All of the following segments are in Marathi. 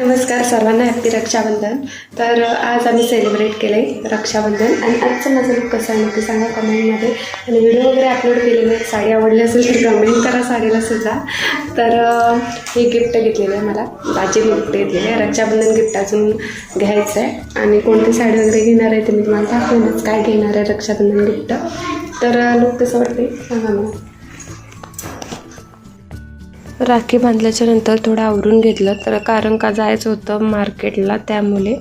नमस्कार सर्वांना हॅपी रक्षाबंधन. तर आज आम्ही सेलिब्रेट केलं आहे रक्षाबंधन. आणि आजचं माझं लुक कसं आहे नक्की सांगा कमेंटमध्ये आणि व्हिडिओ वगैरे अपलोड केलेले साडी आवडली असेल तर कमेंट करा साडीला सुद्धा. तर हे गिफ्ट घेतलेलं आहे मला. बाजी गिफ्ट घेतलेलं आहे. रक्षाबंधन गिफ्ट अजून घ्यायचं आहे. आणि कोणती साडी वगैरे घेणार आहे ते मी तुम्हाला दाखवूनच. काय घेणार आहे रक्षाबंधन गिफ्ट तर लुक कसं वाटते सांगा मला राखी बांधल्याच्या नंतर थोडं आवरून घेतलं. तर कारण का जायचं होतं मार्केटला त्यामुळे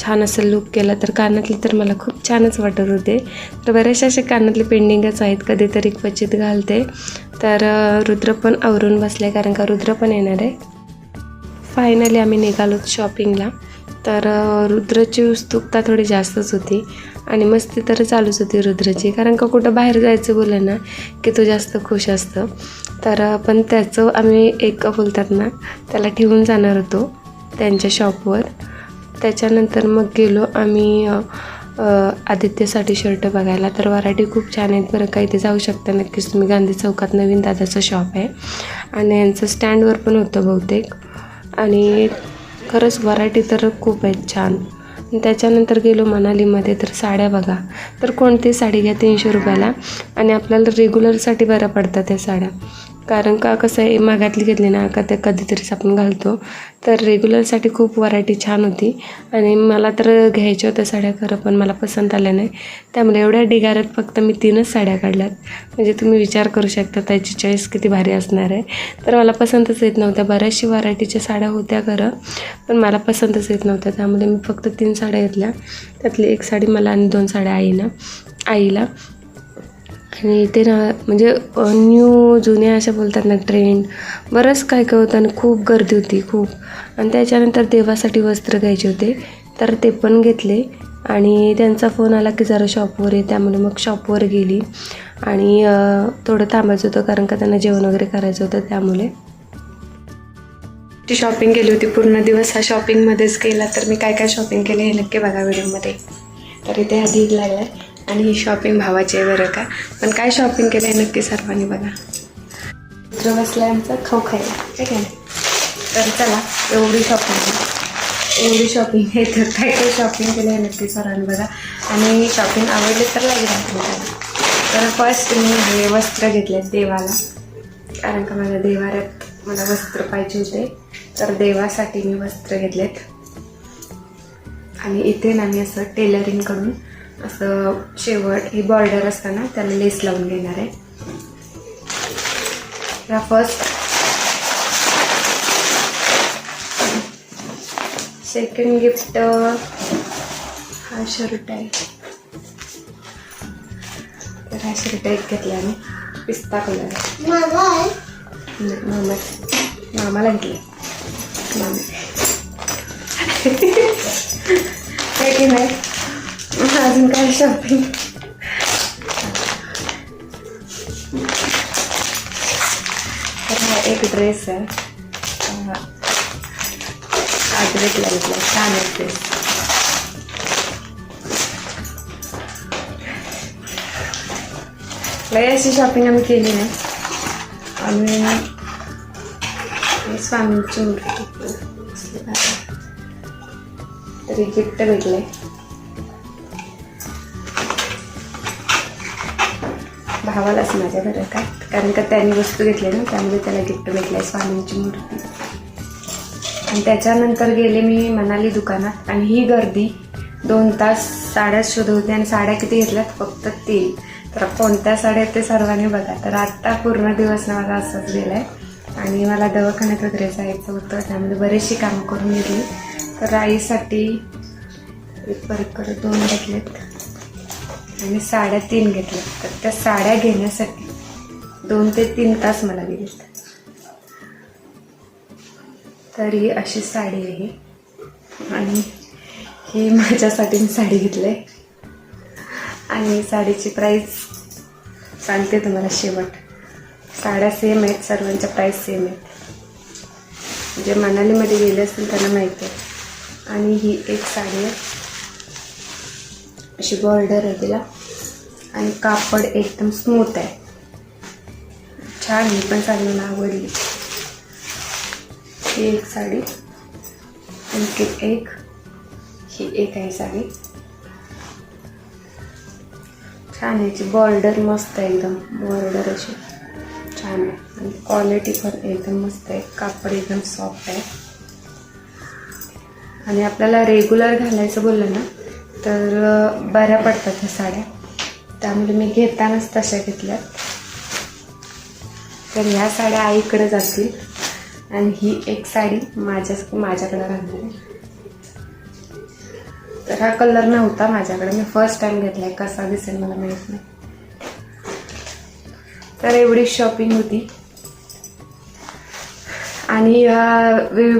छान असं लुक केलं. तर कानातले तर मला खूप छानच वाटत होते. तर बऱ्याचशा असे कानातले पेंडिंगच आहेत. कधीतरी क्वचित घालते. तर रुद्र पण आवरून बसले. कारण का रुद्र पण येणार आहे. फायनली आम्ही निघालो शॉपिंगला तर रुद्रची रुद्राची उत्सुकता थोडी जास्तच होती आणि मस्ती तर चालूच होती रुद्राची. कारण का कुठं बाहेर जायचं बोललं ना की तो जास्त खुश असतं. तर पण त्याचं आम्ही एक बोलतात ना त्याला ठेवून जाणार होतो त्यांच्या शॉपवर. त्याच्यानंतर मग गेलो आम्ही आदित्यसाठी शर्ट बघायला. तर वराठी खूप छान आहेत बरं का इथे जाऊ शकता नक्कीच तुम्ही. गांधी चौकात नवीन दादाचं शॉप आहे. आणि यांचं स्टँडवर पण होतं बहुतेक. आणि खरंच व्हरायटी तर खूप आहेत छान. त्याच्यानंतर गेलो मनालीमध्ये तर साड्या बघा. तर कोणती साडी घ्या? तीनशे रुपयाला. आणि आपल्याला रेग्युलरसाठी बऱ्या पडतात त्या साड्या. कारण का कसं आहे मागातली घेतली ना का ते कधीतरीच आपण घालतो. तर रेग्युलरसाठी खूप व्हरायटी छान होती. आणि मला तर घ्यायच्या होत्या साड्या खरं पण मला पसंत आल्या नाही. त्यामुळे एवढ्या ढिगाऱ्यात फक्त मी तीनच साड्या काढल्यात. म्हणजे तुम्ही विचार करू शकता त्याची चॉईस किती भारी असणार आहे. तर मला पसंतच येत नव्हत्या. बऱ्याचशा व्हरायटीच्या साड्या होत्या खरं पण मला पसंतच येत नव्हत्या. त्यामुळे मी फक्त तीन साड्या घेतल्या. त्यातली एक साडी मला आणि दोन साड्या आईना आईला. आणि ते ना म्हणजे न्यू जुन्या अशा बोलतात ना ट्रेंड बरंच काय काय होतं आणि खूप गर्दी होती खूप. आणि त्याच्यानंतर देवासाठी वस्त्र घ्यायचे होते तर ते पण घेतले. आणि त्यांचा फोन आला की जरा शॉपवर आहे त्यामुळे मग शॉपवर गेली. आणि थोडं थांबायचं होतं कारण का त्यांना जेवण वगैरे करायचं होतं त्यामुळे. ती शॉपिंग केली होती पूर्ण दिवस हा शॉपिंगमध्येच गेला. तर मी काय काय शॉपिंग केले हे नक्की बघा व्हिडिओमध्ये तर इथे हा दीड लागला आहे. आणि ही शॉपिंग भावाची आहे बरं का. पण काय शॉपिंग केलं आहे नक्की सर्वांनी बघा. मित्र बसला आमचा खाऊ खायला. ठीक आहे तर चला एवढी शॉपिंग एवढी शॉपिंग आहे तर काय काय शॉपिंग केलं आहे नक्की सर्वांनी बघा. आणि शॉपिंग आवडली तर लागेल आपल्याला तर फर्स्ट मी हे वस्त्र घेतले देवाला. कारण का माझ्या देवाऱ्यात मला वस्त्र पाहिजे होते. तर देवासाठी मी वस्त्र घेतलेत. आणि इथे ना मी असं टेलरिंगकडून असं शेवट ही बॉर्डर असताना त्याला लेस लावून घेणार आहे. या फर्स्ट सेकंड गिफ्ट हा शर्ट आहे. तर हा शर्ट एक घेतला मी पिस्ता कलर मामा मामाला घेतला मामा. काय की नाही अजून काय शॉपिंग तर हा एक ड्रेस आहे. हा. घेतला छान आहे ड्रेस लय अशी शॉपिंग आम्ही केली नाही. आम्ही स्वामींची मूर्ती तरी गिफ्ट भेटले. भावालाच माझ्या बरं का कारण का त्यांनी वस्तू घेतली ना त्यामुळे त्याला गिफ्ट भेटलं आहे स्वामींची मूर्ती. आणि त्याच्यानंतर गेले मी मनाली दुकानात आणि ही गर्दी दोन तास साड्या शोधवते आणि साड्या किती घेतल्यात? फक्त तीन. तर कोणत्या साड्या आहेत ते सर्वांनी बघा. तर आत्ता पूर्ण दिवस ना मला असंच गेलं आहे आणि मला दवाखान्यात वगैरे जायचं होतं त्यामध्ये बरेचशी कामं करून घेतली. तर आईसाठी एक परत दोन घेतलेत. आणि साड्या तीन घेतल्या. तर त्या साड्या घेण्यासाठी दोन ते तीन तास मला गेलेत तर ही अशी साडी आहे आणि ही माझ्यासाठी मी साडी घेतली. आहे आणि साडीची प्राईस सांगते तुम्हाला शेवट. साड्या सेम आहेत सर्वांच्या प्राईस सेम आहेत. जे मनालीमध्ये गेले असतील त्यांना माहीत आहे. आणि ही एक साडी आहे. अशी बॉर्डर आहे तिला. आणि कापड एकदम स्मूथ आहे. छान ही पण साडी मला आवडली. ही एक साडी. आणखी एक. ही एक आहे साडी. छान आहे याची बॉर्डर मस्त आहे एकदम. बॉर्डर अशी छान आहे. आणि क्वालिटी पण एकदम मस्त आहे. कापड एकदम सॉफ्ट आहे. आणि आपल्याला रेग्युलर घालायचं बोललं ना तर बऱ्या पडतात ह्या साड्या. त्यामुळे मी घेतानाच तशा घेतल्या तर ह्या साड्या आईकडे जातील आणि ही एक साडी माझ्या माझ्याकडे राहणार आहे. तर हा कलर नव्हता माझ्याकडे. मी फर्स्ट टाइम घेतलाय. कसा दिसेल मला माहीत नाही. तर एवढी शॉपिंग होती. आणि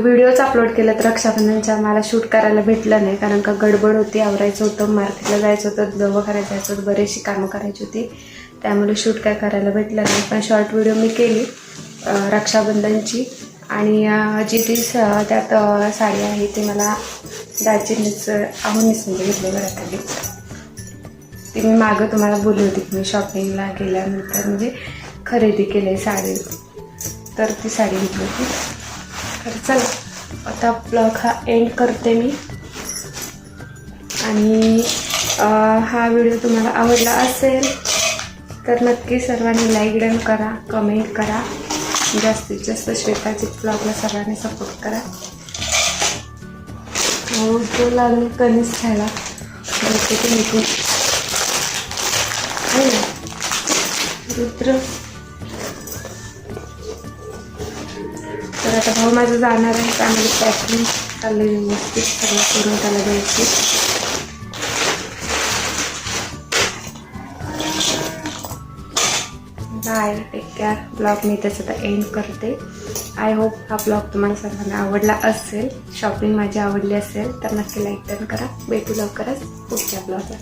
व्हिडिओच अपलोड केलं तर रक्षाबंधनच्या. मला शूट करायला भेटलं नाही कारण का गडबड होती आवरायचं होतं मार्केटला जायचं होतं दवाखान्यात जायचं होतं बरेचशी कामं करायची होती. त्यामुळे शूट काय करायला भेटलं नाही पण शॉर्ट व्हिडिओ मी केली रक्षाबंधनची. आणि जी ती स- त्यात साडी आहे ती मला दाजींनीच आहूनच म्हणजे घेतली घराखाली ती मी मागं तुम्हाला बोलली होती की मी शॉपिंगला गेल्यानंतर म्हणजे खरेदी केली साडी. तर ती साडी घेतली होती. तर चला आता ब्लॉग हा एंड करते मी. आणि हा व्हिडिओ तुम्हाला आवडला असेल तर नक्की सर्वांनी लाईक डन करा कमेंट करा. जास्तीत जास्त श्वेताची ब्लॉगला सर्वांनी सपोर्ट करा. हो तो लागले कणीस खायला ते निघून. हो रुद्र? तर आता भाऊ माझं जाणार आहे. त्यामध्ये पॅकिंग चाललं व्यवस्थित. सगळं करून त्याला द्यायची. बाय टेक केअर ब्लॉग मी त्याचं आता एंड करते. आय होप हा ब्लॉग तुम्हाला सर्वांना आवडला असेल. शॉपिंग माझी आवडली असेल तर नक्की लाईक डन करा. भेटू लवकरच पुढच्या ब्लॉगला